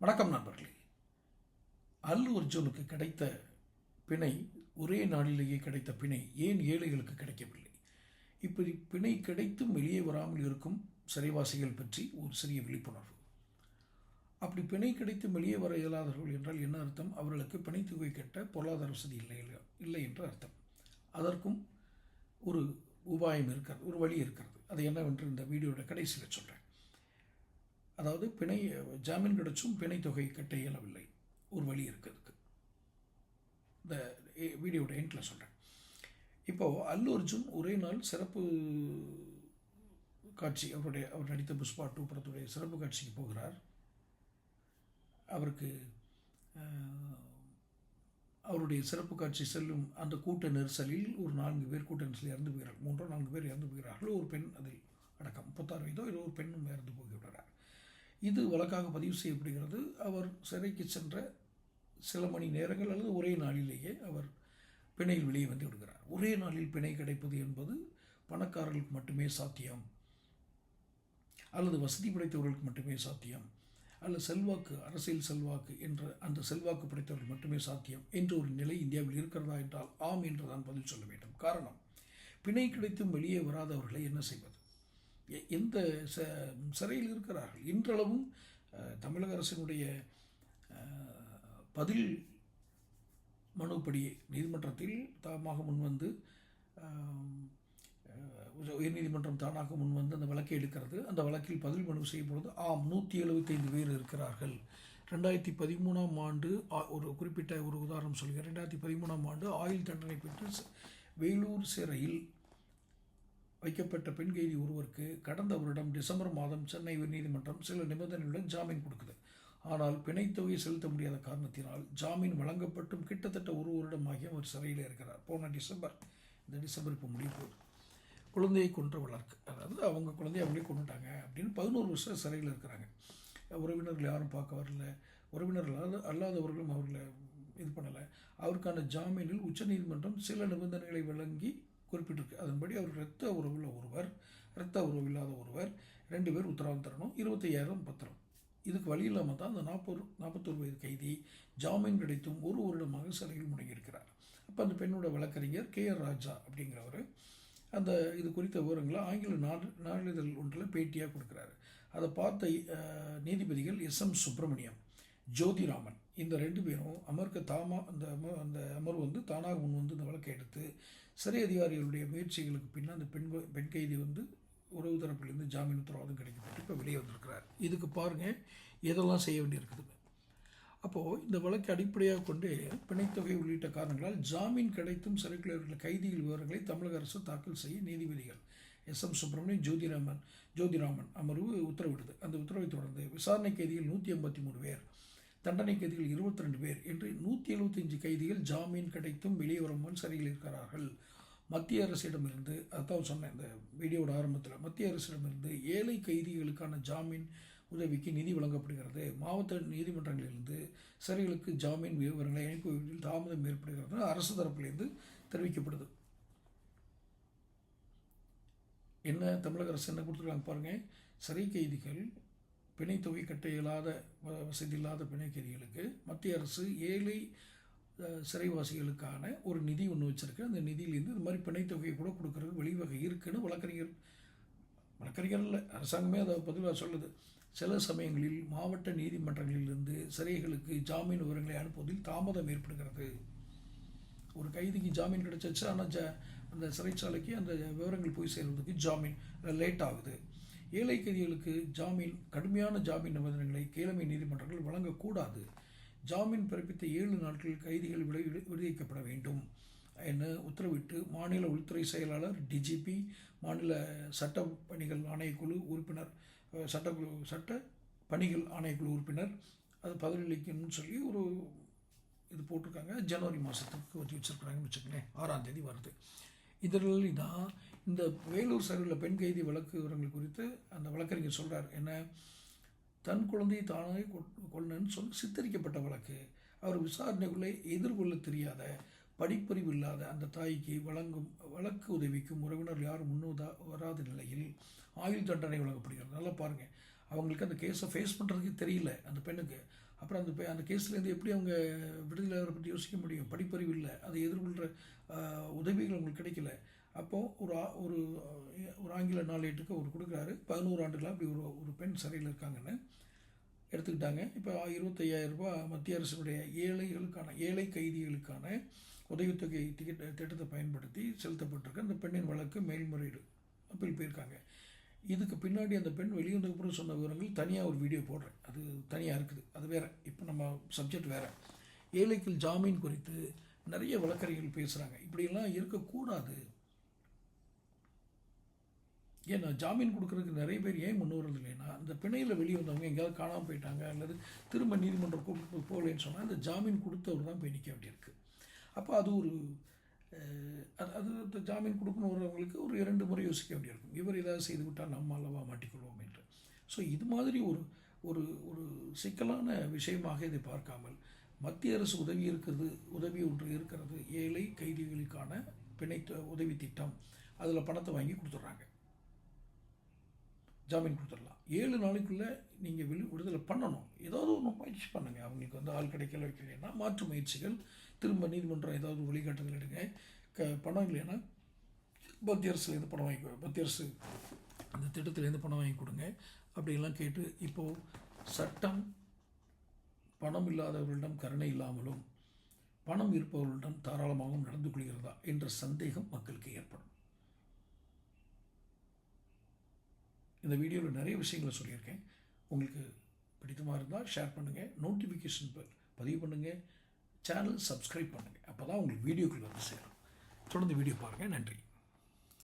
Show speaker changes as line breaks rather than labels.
வணக்கம் நண்பர்களே. அல்லு அர்ஜுனுக்கு கிடைத்த பிணை ஒரே நாளிலேயே கிடைத்த பிணை ஏன் ஏழைகளுக்கு கிடைக்கவில்லை? இப்படி பிணை கிடைத்தும் வெளியே வராமல் இருக்கும் சிறைவாசிகள் பற்றி ஒரு சிறிய விழிப்புணர்வு. அப்படி பிணை கிடைத்தும் வெளியே வர இயலாதவர்கள் என்றால் என்ன அர்த்தம்? அவர்களுக்கு பிணை தொகை கட்ட பொருளாதார வசதி இல்லை இல்லை என்று அர்த்தம். அதற்கும் ஒரு உபாயம் இருக்கிறது ஒரு வழி இருக்கிறது. அது என்னவென்று இந்த வீடியோட கடைசியில் சொல்கிறேன் அதாவது பிணை ஜாமீன் கிடைச்சும் பிணை தொகை கட்ட இயலவில்லை ஒரு வழி இருக்கிறதுக்கு இந்த வீடியோட எண்டில் சொல்கிறேன் இப்போது அல்லு அர்ஜுன் ஒரே நாள் சிறப்பு காட்சி அவருடைய அவர் நடித்த புஷ்பா டூ படத்துடைய சிறப்பு காட்சிக்கு போகிறார். அவருக்கு அவருடைய சிறப்பு காட்சி செல்லும் அந்த கூட்ட நெரிசலில் ஒரு நான்கு பேர் கூட்ட நெரிசலில் இறந்து போகிறார் மூன்றோ நான்கு பேர் இறந்து போகிறார்கள். ஒரு பெண் அதில் அடக்கம். முப்பத்தாறு வயதோ ஏதோ ஒரு பெண்ணும் இறந்து போய்விடுறார் இது வழக்காக பதிவு செய்யப்படுகிறது. அவர் சிறைக்கு சென்ற சில மணி நேரங்கள் அல்லது ஒரே நாளிலேயே அவர் பிணையில் வெளியே வந்து விடுகிறார். ஒரே நாளில் பிணை கிடைப்பது என்பது பணக்காரர்களுக்கு மட்டுமே சாத்தியம். அல்லது வசதி படைத்தவர்களுக்கு மட்டுமே சாத்தியம். அல்லது செல்வாக்கு அரசியல் செல்வாக்கு என்ற அந்த செல்வாக்கு படைத்தவர்கள் மட்டுமே சாத்தியம் என்ற ஒரு நிலை இந்தியாவில் இருக்கிறதா என்றால் ஆம் என்று தான் பதில் சொல்ல வேண்டும். காரணம் பிணை கிடைத்தும் வெளியே வராதவர்களை என்ன செய்வது? எந்த ச சிறையில் இருக்கிறார்கள்? இன்றளவும் தமிழக அரசினுடைய பதில் மனுப்படி நீதிமன்றத்தில் தாமாக முன்வந்து உயர்நீதிமன்றம் தானாக முன்வந்து அந்த வழக்கை எடுக்கிறது. அந்த வழக்கில் பதில் மனு செய்யும் பொழுது ஆம் நூற்றி எழுபத்தைந்து பேர் இருக்கிறார்கள். ரெண்டாயிரத்தி பதிமூணாம் ஆண்டு ஒரு குறிப்பிட்ட ஒரு உதாரணம் சொல்கிறேன். ரெண்டாயிரத்தி பதிமூணாம் ஆண்டு ஆயுள் தண்டனை பெற்று வேலூர் சிறையில் வைக்கப்பட்ட பெண் கைதி ஒருவருக்கு கடந்த வருடம் டிசம்பர் மாதம் சென்னை உயர்நீதிமன்றம் சில நிபந்தனைகளுடன் ஜாமீன் கொடுக்குது. ஆனால் பிணைத்தொகையை செலுத்த முடியாத காரணத்தினால் ஜாமீன் வழங்கப்பட்டும் கிட்டத்தட்ட ஒரு வருடமாகி அவர் சிறையில் இருக்கிறார். போன டிசம்பர் இந்த டிசம்பர் இப்போ முடிய போகுது. குழந்தையை கொன்ற வளர்க்கு அதாவது அவங்க குழந்தைய அவங்களே கொண்டுட்டாங்க அப்படின்னு பதினோரு வருஷம் சிறையில் இருக்கிறாங்க. உறவினர்கள் யாரும் பார்க்க வரல. உறவினர்கள் அல்லாதவர்களும் அவர்களை இது பண்ணலை. அவருக்கான ஜாமீனில் உச்சநீதிமன்றம் சில நிபந்தனைகளை வழங்கி குறிப்பிட்டிருக்கு. அதன்படி அவர் இரத்த உறவுள்ள ஒருவர் இரத்த உறவில்லாத ஒருவர் ரெண்டு பேர் உத்தரவாதம் தரணும் இருபத்தையாயிரம் பத்திரம். இதுக்கு வழி இல்லாமல் தான் அந்த நாற்பது நாற்பத்தொரு வயது கைதி ஜாமீன் கிடைத்தும் ஒரு வருடமாக சிறையில் முடங்கியிருக்கிறார். அப்போ அந்த பெண்ணோட வழக்கறிஞர் கே ஆர் ராஜா அப்படிங்கிறவர் அந்த இது குறித்த விவரங்களை ஆங்கில நாடு நாளிதழ் ஒன்றில் பேட்டியாக கொடுக்குறாரு. அதை பார்த்த நீதிபதிகள் எஸ் எம் சுப்பிரமணியம். ஜோதிராமன். இந்த ரெண்டு பேரும் அமர்க்க தாமா அந்த அம அந்த அமர்வு வந்து தானாக முன் வந்து இந்த வழக்கை எடுத்து சிறை அதிகாரிகளுடைய முயற்சிகளுக்கு பின்னால் அந்த பெண் பெண் கைதி வந்து உறவு தரப்பிலிருந்து ஜாமீன் உத்தரவாதம் கிடைக்கப்பட்டு இப்போ வெளியே வந்திருக்கிறார். இதுக்கு பாருங்கள் எதெல்லாம் செய்ய வேண்டியிருக்குதுன்னு அப்போது இந்த வழக்கை அடிப்படையாக கொண்டு பிணைத்தொகை உள்ளிட்ட காரணங்களால் ஜாமீன் கிடைத்தும் சிறைக்குள் கைதிகள் விவரங்களை தமிழக அரசு தாக்கல் செய்ய நீதிபதிகள் எஸ். எம். சுப்பிரமணியன் ஜோதிராமன் ஜோதிராமன் அமர்வு உத்தரவிடுது. அந்த உத்தரவை தொடர்ந்து விசாரணை கைதிகள் நூற்றி எண்பத்தி மூணு பேர். தண்டனை கைதிகள் இருபத்தி ரெண்டு பேர் என்று நூற்றி எழுபத்தஞ்சு கைதிகள் ஜாமீன் கிடைத்தும் வெளியே முன் சிறையில் இருக்கிறார்கள். மத்திய அரசிடமிருந்து அதான் சொன்னேன் இந்த வீடியோட ஆரம்பத்தில் மத்திய அரசிடமிருந்து ஏழை கைதிகளுக்கான ஜாமீன் உதவிக்கு நிதி வழங்கப்படுகிறது. மாவட்ட நீதிமன்றங்களிலிருந்து சிறைகளுக்கு ஜாமீன் விவரங்களை அனுப்புவதில் தாமதம் ஏற்படுகிறது அரசு தரப்பிலிருந்து தெரிவிக்கப்படுது. என்ன தமிழக அரசு என்ன கொடுத்துருக்காங்க பாருங்கள் சிறை கைதிகள் பிணை தொகை கட்ட இயலாத வ- வசதி இல்லாத பிணைக்கதிகளுக்கு மத்திய அரசு ஏழை சிறைவாசிகளுக்கான ஒரு நிதி ஒன்று வச்சுருக்கு. அந்த நிதியிலேருந்து இந்த மாதிரி பிணைத்தொகையை கூட கொடுக்கறது வழிவகை இருக்குன்னு வழக்கறிஞர் வழக்கறிஞர் இல்லை அரசாங்கமே அதை பதிலாக சொல்லுது. சில சமயங்களில் மாவட்ட நீதிமன்றங்களிலிருந்து சிறைகளுக்கு ஜாமீன் விவரங்களை அனுப்புவதில் தாமதம் ஏற்படுகிறது. ஒரு கைதிக்கு ஜாமீன் கிடைச்சிச்சு ஆனால் ஜ அந்த சிறைச்சாலைக்கு அந்த விவரங்கள் போய் சேர்வதற்கு ஜாமீன் லேட் ஆகுது. ஏழை கைதிகளுக்கு ஜாமீன் கடுமையான ஜாமீன் நிபந்தனைகளை கீழமை நீதிமன்றங்கள் வழங்கக்கூடாது. ஜாமீன் பிறப்பித்த ஏழு நாட்களில் கைதிகள் விடு விடுவிக்கப்பட வேண்டும் என உத்தரவிட்டு மாநில உள்துறை செயலாளர் டிஜிபி மாநில சட்ட பணிகள் ஆணையக்குழு உறுப்பினர் சட்டக்குழு சட்ட பணிகள் ஆணையக்குழு உறுப்பினர் அது பதிலளிக்கணும்னு சொல்லி ஒரு இது போட்டிருக்காங்க. ஜனவரி மாதத்துக்கு ஒத்தி வச்சுருக்குறாங்கன்னு வச்சுக்கோங்களேன். ஆறாம் தேதி வருது. இதில் தான் இந்த வேலூர் சிறையில் பெண் கைதி வழக்கு விவரங்கள் குறித்து அந்த வழக்கறிஞர் சொல்கிறார் என்ன? தன் குழந்தையை தானே கொ- சொல்லி சித்தரிக்கப்பட்ட வழக்கு. அவர் விசாரணைக்குள்ளே எதிர்கொள்ள தெரியாத படிப்பறிவு இல்லாத அந்த தாய்க்கு வழங்கும் வழக்கு உதவிக்கும் உறவினர் யாரும் முன்னுதா வராத நிலையில் ஆயுள் தண்டனை வழங்கப்படுகிறது. நல்லா பாருங்கள் அவங்களுக்கு அந்த கேஸை ஃபேஸ் பண்ணுறதுக்கு தெரியல அந்த பெண்ணுக்கு. அப்புறம் அந்த பெ- அந்த கேஸ்லேருந்து எப்படி அவங்க விடுதலை பற்றி யோசிக்க முடியும்? படிப்பறிவு இல்லை. அதை எதிர்கொள்கிற உதவிகள் அவங்களுக்கு கிடைக்கல. அப்போது ஒரு ஒரு ஒரு ஆங்கில நாளேட்டுக்கு அவர் கொடுக்குறாரு. பதினோரு ஆண்டுகளாக அப்படி ஒரு ஒரு பெண் சிறையில் இருக்காங்கன்னு எடுத்துக்கிட்டாங்க. இப்போ இருபத்தையாயிரம் ரூபாய் மத்திய அரசினுடைய ஏழைகளுக்கான ஏழை கைதிகளுக்கான உதவித்தொகை டிக்கெட் திட்டத்தை பயன்படுத்தி செலுத்தப்பட்டிருக்க அந்த பெண்ணின் வழக்கு மேல்முறையீடு அப்பீல் போயிருக்காங்க. இதுக்கு பின்னாடி அந்த பெண் வெளிவந்ததுக்கப்புறம் சொன்ன விவரங்கள் தனியாக ஒரு வீடியோ போடுறேன். அது தனியாக இருக்குது. அது வேறு. இப்போ நம்ம சப்ஜெக்ட் வேறு. ஏழைகள் ஜாமீன் குறித்து நிறைய வழக்கறிஞர்கள் பேசுகிறாங்க இப்படியெல்லாம் இருக்கக்கூடாது. ஏன்னா ஜாமீன் கொடுக்குறதுக்கு நிறைய பேர் ஏன் முன் வரது இல்லைன்னா அந்த பிணையில் வெளியே வந்தவங்க எங்கேயாவது காணாமல் போயிட்டாங்க அல்லது திரும்ப நீதிமன்றம் கூப்பிட்டு போகலன்னு சொன்னால் அந்த ஜாமீன் கொடுத்தவர் தான் போய் நிற்க வேண்டியிருக்கு. அப்போ அது ஒரு அது அது அந்த ஜாமீன் கொடுக்கணும் வரவங்களுக்கு ஒரு இரண்டு முறை யோசிக்க வேண்டியிருக்கும். இவர் ஏதாவது செய்து விட்டால் நம்ம அல்லவா மாட்டிக்கொள்வோம் என்று. ஸோ இது மாதிரி ஒரு ஒரு ஒரு சிக்கலான விஷயமாக இதை பார்க்காமல் மத்திய அரசு உதவி இருக்கிறது உதவி ஒன்று இருக்கிறது ஏழை கைதிகளுக்கான பிணை உதவி திட்டம் அதில் பணத்தை வாங்கி கொடுத்துட்றாங்க. ஜாமீன் கொடுத்துடலாம். ஏழு நாளைக்குள்ளே நீங்கள் விடு விடுதலை பண்ணணும். ஏதாவது ஒன்று முயற்சி பண்ணுங்கள் அவங்களுக்கு வந்து ஆள் கிடைக்கல வைக்கலைன்னா மாற்று முயற்சிகள். திரும்ப நீதிமன்றம் ஏதாவது ஒரு வழிகாட்டுதல் எடுங்க. க பணம் இல்லைன்னா மத்திய அரசுலேருந்து பணம் வாங்கி மத்திய அரசு அந்த திட்டத்துலேருந்து பணம் வாங்கி கொடுங்க. அப்படிலாம் கேட்டு இப்போது சட்டம் பணம் இல்லாதவர்களிடம் கருணை இல்லாமலும் பணம் இருப்பவர்களிடம் தாராளமாகவும் நடந்து கொள்கிறதா என்ற சந்தேகம் மக்களுக்கு ஏற்படும். இந்த வீடியோவில் நிறைய விஷயங்களை சொல்லியிருக்கேன். உங்களுக்கு பிடித்தமாக இருந்தால் ஷேர் பண்ணுங்கள் நோட்டிஃபிகேஷன் பதிவு பண்ணுங்கள் சேனல் சப்ஸ்கிரைப் பண்ணுங்கள் அப்போ தான் உங்களுக்கு வீடியோக்குள்ளே வந்து சேரும். தொடர்ந்து வீடியோ பாருங்கள் நன்றி.